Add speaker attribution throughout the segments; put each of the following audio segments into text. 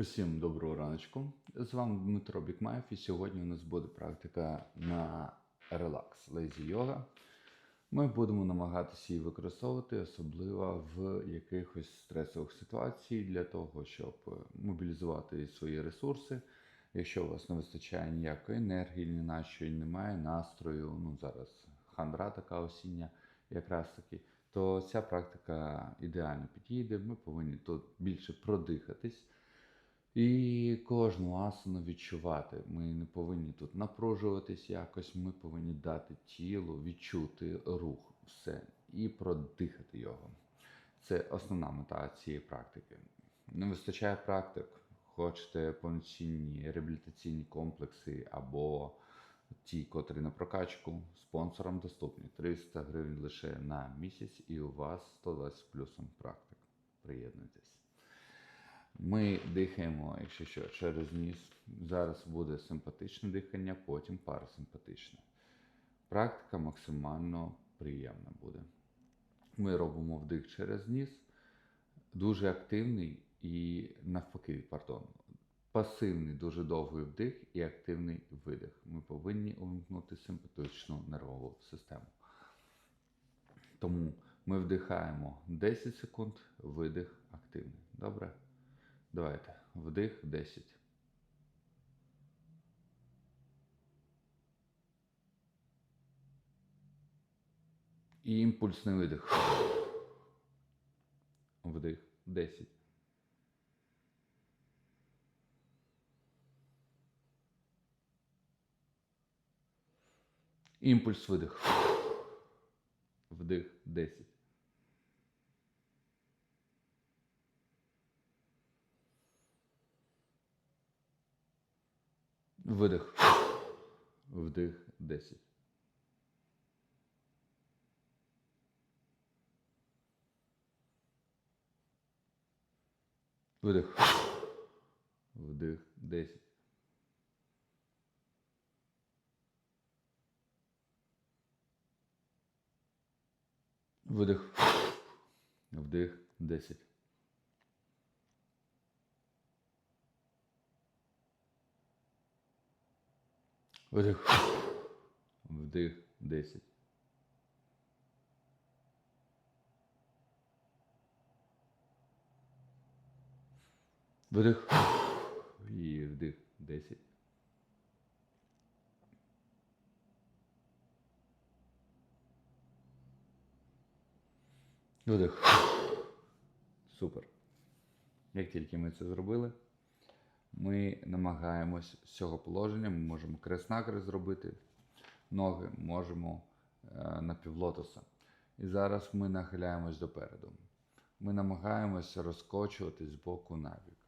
Speaker 1: Усім доброго раночку. З вами Дмитро Бікмаєв, і сьогодні у нас буде практика на релакс лейзі йога. Ми будемо намагатися її використовувати, особливо в якихось стресових ситуаціях для того, щоб мобілізувати свої ресурси. Якщо у вас не вистачає ніякої енергії, ні на що немає настрою, ну зараз хандра така осіння, якраз таки, то ця практика ідеально підійде. Ми повинні тут більше продихатись. І кожну асану відчувати. Ми не повинні тут напружуватись якось, ми повинні дати тілу відчути рух, все, і продихати його. Це основна мета цієї практики. Не вистачає практик, хочете повноцінні реабілітаційні комплекси або ті, котрі на прокачку, спонсорам доступні 300 гривень лише на місяць, і у вас 120 плюсом практик. Приєднуйтесь. Ми дихаємо, якщо що, через ніс. Зараз буде симпатичне дихання, потім парасимпатичне. Практика максимально приємна буде. Ми робимо вдих через ніс, дуже активний і навпаки, пардон, пасивний дуже довгий вдих і активний видих. Ми повинні увімкнути симпатичну нервову систему. Тому ми вдихаємо 10 секунд, видих активний. Добре? Давайте. Вдих 10. І імпульсний видих. Вдих 10. Імпульс видих. Вдих 10. Видих. Вдих 10. Видих. Вдих 10. Видих. Вдих 10. Видих. Вдих 10. Видих. І вдих 10. Видих. Супер. Як тільки ми це зробили, ми намагаємось з цього положення, ми можемо крест-накрест зробити ноги, можемо е, напівлотоса. І зараз ми нахиляємось допереду. Ми намагаємося розкочуватись з боку на бік.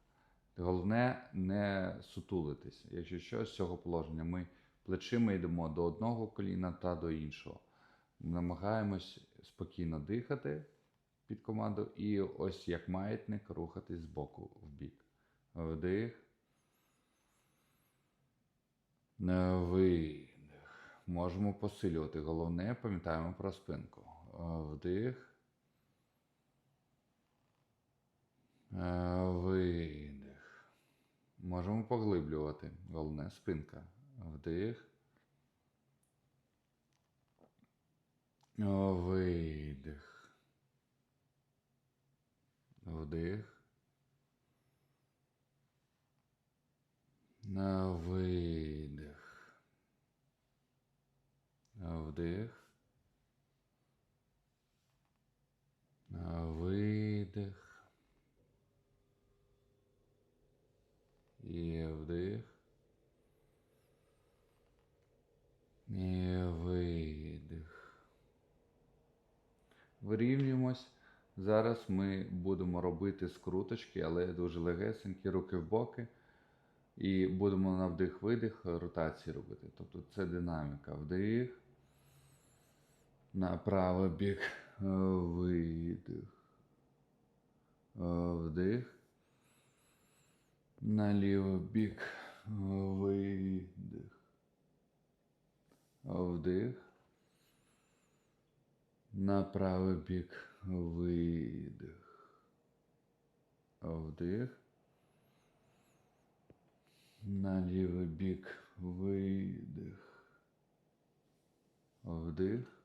Speaker 1: Головне не сутулитись. Якщо що, з цього положення ми плечима йдемо до одного коліна та до іншого. Намагаємось спокійно дихати під команду і ось як маятник рухатись з боку в бік. Вдих. Видих. Можемо посилювати. Головне, пам'ятаємо про спинку. Вдих. Видих. Можемо поглиблювати. Головне спинка. Вдих. Видих. Вдих. На видих. Вдих. Видих. І вдих. І видих. Вирівнюємось. Зараз ми будемо робити скруточки, але дуже легесенькі, руки в боки. І будемо на вдих-видих ротації робити. Тобто це динаміка. Вдих. На правий бік. Видих. Вдих. На лівий бік. Видих. Вдих. На правий бік. Видих. Вдих. На лівий бік видих. Вдих.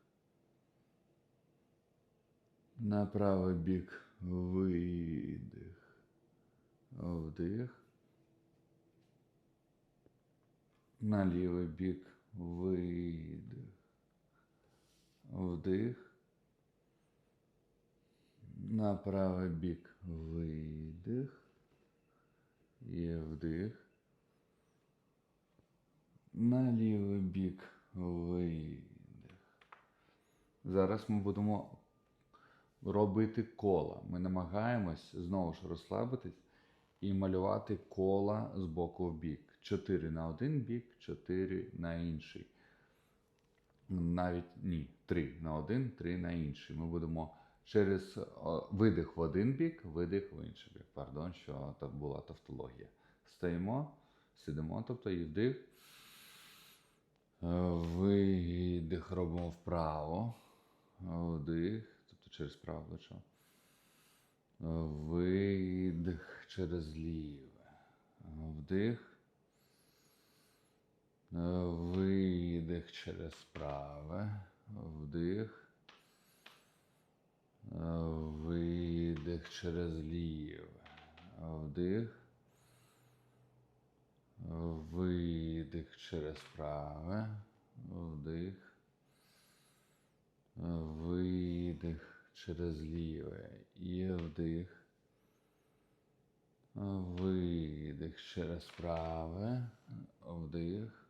Speaker 1: На правий бік видих. Вдих. На лівий бік видих. Вдих. На правий бік видих. І вдих. На лівий бік видих. Зараз ми будемо робити кола. Ми намагаємось знову ж розслабитись і малювати кола з боку в бік. Чотири на один бік, чотири на інший. Навіть ні, три на один, три на інший. Ми будемо через видих в один бік, видих в інший бік. Пардон, що так була тавтологія. Стоїмо, сидимо, тобто і вдих. Е, Видих робимо вправо. Вдих, через праве плечо. Видих через ліве. Вдих. Видих через праве. Вдих. Видих через ліве. Вдих. Видих через праве. Вдих. Видих через ліве. І вдих. Видих через праве. Вдих.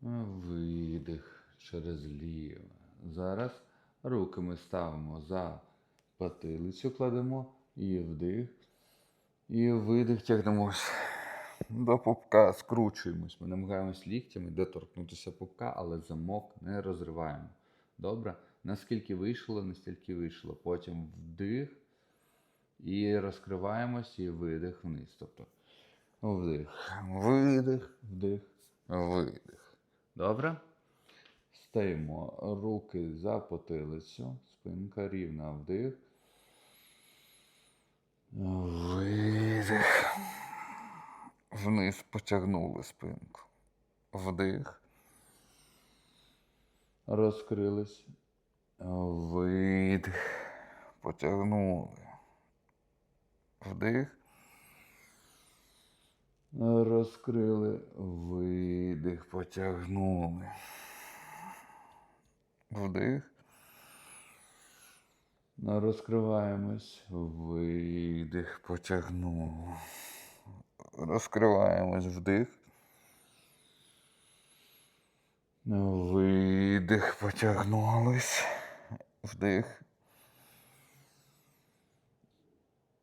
Speaker 1: Видих через ліве. Зараз руки ми ставимо за потилицю, кладемо і вдих. І видих тягнемось до пупка, скручуємось. Ми намагаємось ліктями доторкнутися пупка, але замок не розриваємо. Добре? Наскільки вийшло, настільки вийшло. Потім вдих. І розкриваємось і видих вниз. Тобто вдих, видих, вдих, видих. Добре? Стаємо руки за потилицю, спинка рівна вдих. Видих. Вниз потягнули спинку. Вдих. Розкрились. Видих. Потягнули. Вдих. Розкрили. Видих. Потягнули. Вдих. Розкриваємось. Видих. Потягнули. Розкриваємось. Вдих. Видих. Потягнулись. Вдих.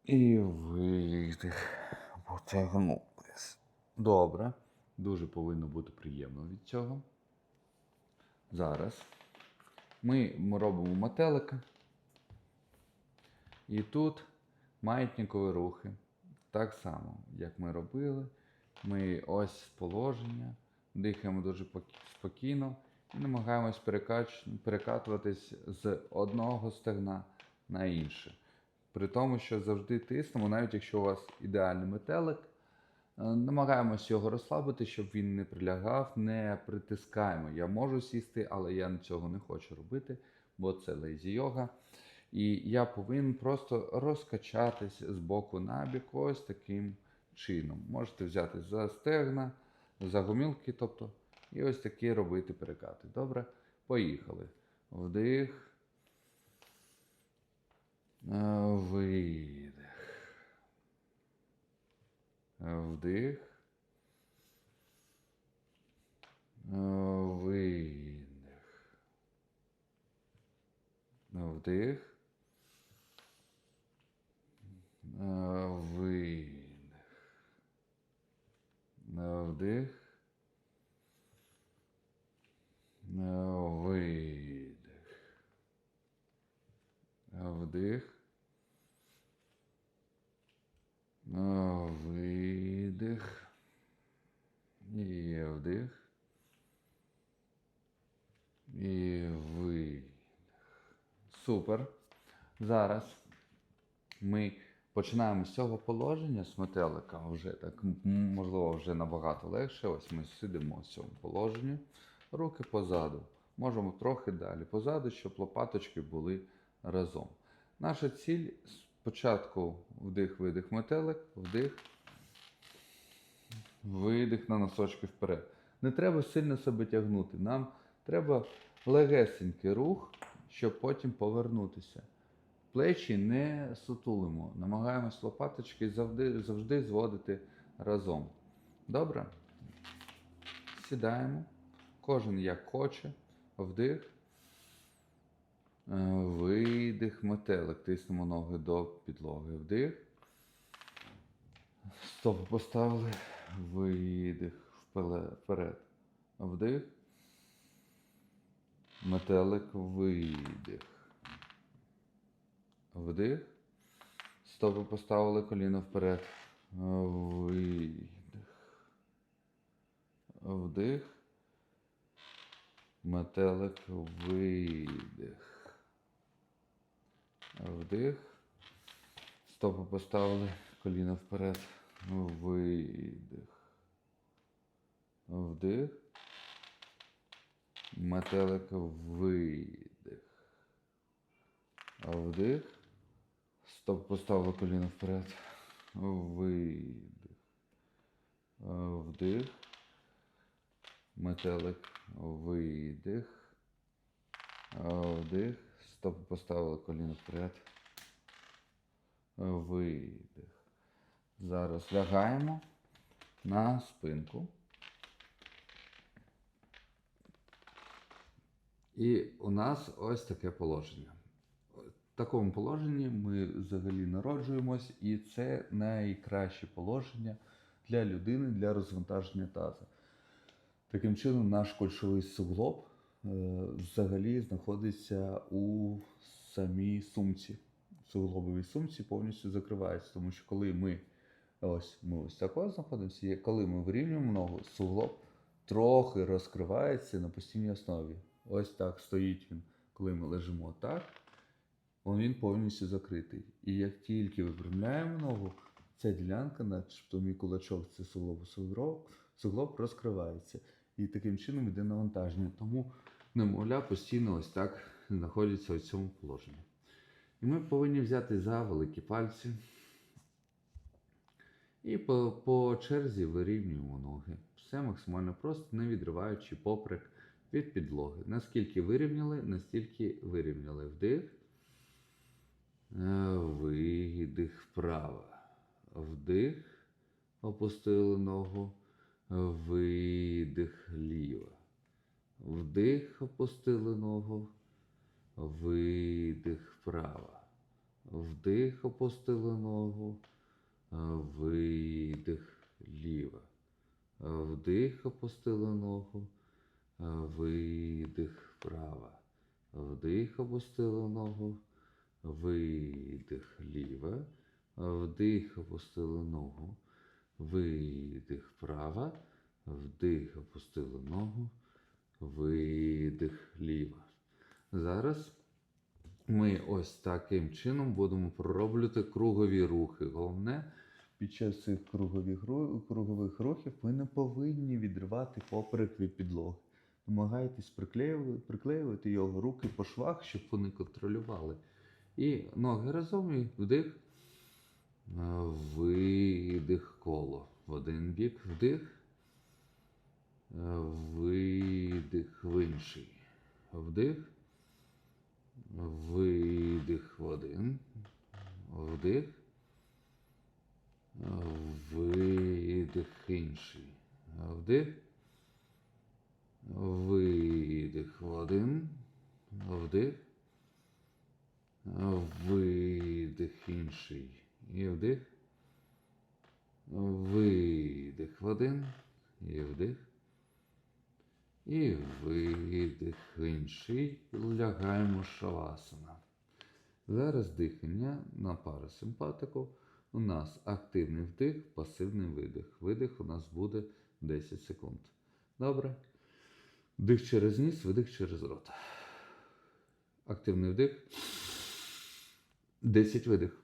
Speaker 1: І видих. Потягнулись. Добре. Дуже повинно бути приємно від цього. Зараз ми, робимо метелика. І тут маятникові рухи. Так само, як ми робили. Ми ось положення, дихаємо дуже спокійно намагаємось перекач... перекатуватись з одного стегна на інше. При тому, що завжди тиснемо, навіть якщо у вас ідеальний метелик, е, намагаємось його розслабити, щоб він не прилягав, не притискаємо. Я можу сісти, але я цього не хочу робити, бо це лейзі йога. І я повинен просто розкачатись з боку на бік ось таким чином. Можете взяти за стегна, за гомілки, тобто, і ось такі робити перекати. Добре? Поїхали. Вдих. Видих. Вдих. Видих. Вдих. Видих. Вдих. Е, Видих. Вдих. Видих. І вдих. І видих. Супер. Зараз ми Починаємо з цього положення, з метелика, вже так, можливо, вже набагато легше. Ось ми сидимо в цьому положенні, руки позаду. Можемо трохи далі позаду, щоб лопаточки були разом. Наша ціль спочатку вдих-видих метелик, вдих, видих на носочки вперед. Не треба сильно себе тягнути. Нам треба легесенький рух, щоб потім повернутися. Плечі не сутулимо. Намагаємось лопаточки завжди, завжди зводити разом. Добре? Сідаємо. Кожен як хоче. Вдих. Е, Видих, метелик. Тиснемо ноги до підлоги. Вдих. Стопи поставили. Видих. Вперед. Вдих. Метелик. Видих. Вдих. Стопи поставили коліно вперед. Видих. Вдих. Метелик. Видих. Вдих. Стопи поставили коліно вперед. Видих. Вдих. Метелик. Видих. Вдих. Стоп поставили коліно вперед. Видих. Вдих. Метелик. Видих. Вдих. Стоп поставили коліно вперед. Видих. Зараз лягаємо на спинку. І у нас ось таке положення. В такому положенні ми взагалі народжуємось, і це найкраще положення для людини для розвантаження таза. Таким чином, наш кольшовий суглоб е, взагалі знаходиться у самій сумці. Суглобовій сумці повністю закривається, тому що коли ми ось ми ось так знаходимося, коли ми вирівнюємо ногу, суглоб трохи розкривається на постійній основі. Ось так стоїть він, коли ми лежимо так, він повністю закритий. І як тільки випрямляємо ногу, ця ділянка, начебто мій кулачок, це суглоб, суглоб розкривається. І таким чином йде навантаження. Тому немовля постійно ось так знаходиться у цьому положенні. І ми повинні взяти за великі пальці. І по, по черзі вирівнюємо ноги. Все максимально просто, не відриваючи поприк від підлоги. Наскільки вирівняли, настільки вирівняли вдих. Е, Видих вправо. Вдих. Опустили ногу. Видих ліво. Вдих, опустили ногу. Видих вправо. Вдих, опустили ногу. Видих ліво. Вдих, опустили ногу. Видих вправо. Вдих, опустили ногу. Видих ліво. Вдих, опустили ногу. Видих вправо. Вдих, опустили ногу. Видих ліво. Зараз ми ось таким чином будемо пророблювати кругові рухи. Головне, під час цих кругових, кругових рухів ви не повинні відривати поперек від підлоги. Намагайтесь приклеювати його руки по швах, щоб вони контролювали. І ноги разом і вдих. Видих коло. В один бік вдих. Видих в інший. Вдих. Видих в один. Вдих. Видих інший. Вдих. Видих в один. Вдих. Видих інший. І вдих. Видих в один. І вдих. І видих в інший. Лягаємо шавасана. Зараз дихання на парасимпатику. У нас активний вдих, пасивний видих. Видих у нас буде 10 секунд. Добре. Вдих через ніс, видих через рот. Активний вдих. 10 видих.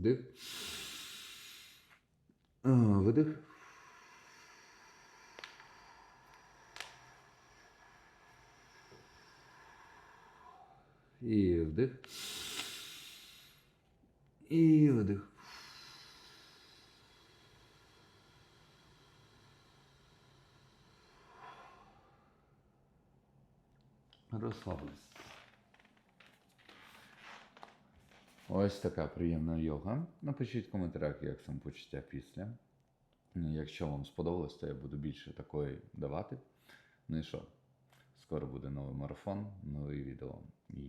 Speaker 1: Вдих. Видих. І вдих. І видих. Розслабились. Ось така приємна йога. Напишіть в коментарях, як самопочуття після. Ну, Якщо вам сподобалось, то я буду більше такої давати. Ну і що? Скоро буде новий марафон, нові відео. І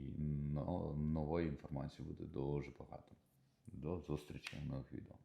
Speaker 1: нової інформації буде дуже багато. До зустрічі в нових відео.